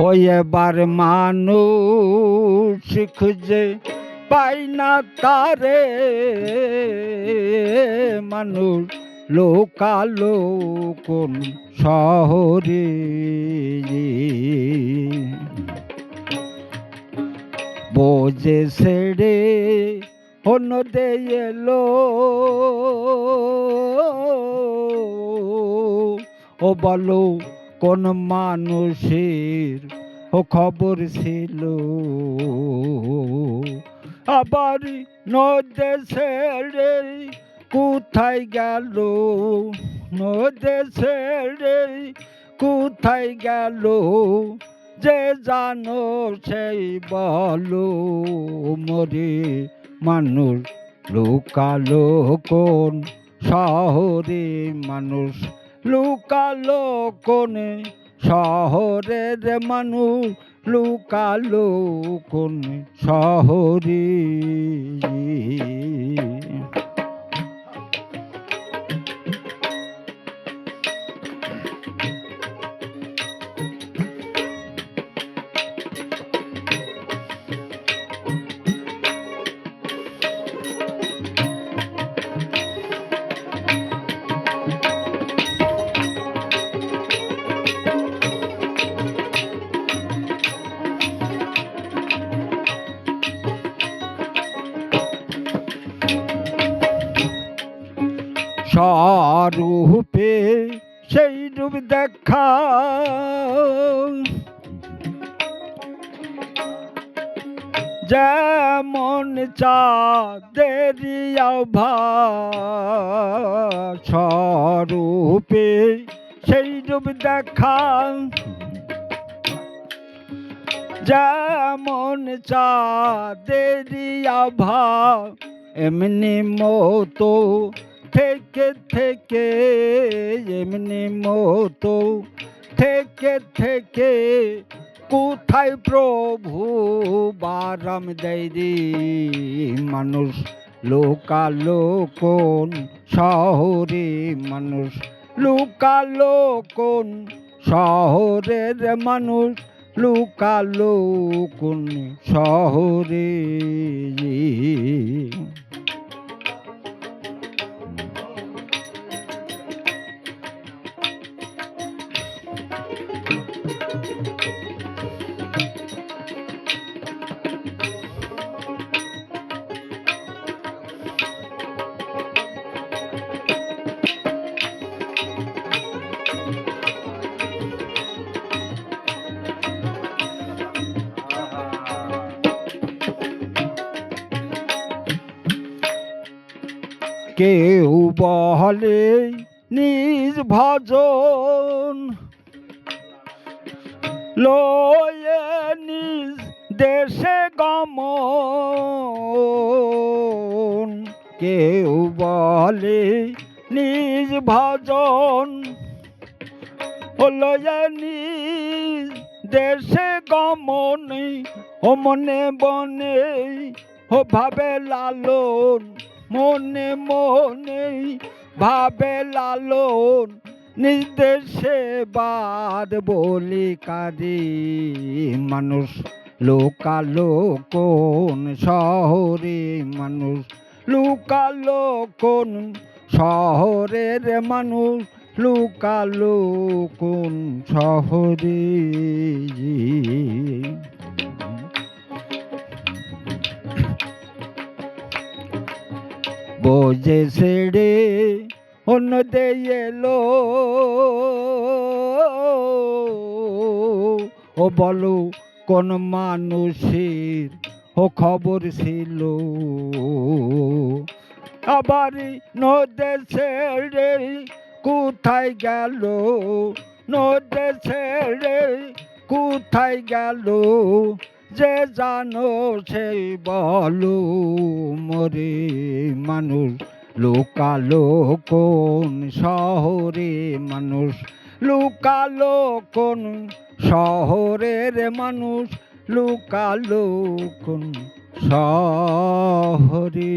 ওই এবার মানুষ খুঁজে পাই না তারে। মানুষ লোকালো কোন শহরে। বোঝে ছেড়ে অন্য দে এলো। ও বলো কোন মানুষের ও খবর ছিল? আবার নদে ছেড়ে কোথায় গেল? নদে ছেড়ে কোথায় গেল? যে জানো সেই বলো, মরে মানুষ লুকালো কোন শহরে মানুষ লুকালো কোনে শহরের মানুষ লুকালো কোন শহরে সেই রূপ দেখা যেমন চাঁদেরি স্বরূপে সেই রূপ দেখা যেমন চাঁদেরি আভা এমনি মতো থেকে থেকে এমনি মতো, থেকে থেকে কোথায় প্রভু বারাম দেয় রে মানুষ? লোকালো কোন শহরে মানুষ। লুকালো কোন শহরের মানুষ। লুকালো কোন শহরে কেউ বলে নিজ ভজন লয়ে নিজ দেশে গমন। কেউ বলে নিজ ভজন, লয়ে নিজ দেশে গমন। ও মনে বনে ও ভাবে লালন, মনে মনে ভাবে লালন। নির্দেশে বাদ বলি কারি মানুষ লোকালো কোন শহরে মানুষ লুকালো কোন শহরের মানুষ লুকালো কোন শহরে বোঝে ছেড়ে অন্য এলো। ও বলো, কোন মানুষের ও খবর ছিল? আবার নদে ছেড়ে কোথায় গেল? নদে ছেড়ে কোথায় গেল? যে জানো সেই বলো, মরে মানুষ লুকালো কোন শহরে মানুষ? লুকালো কোন শহরের মানুষ? লুকালো কোন শহরে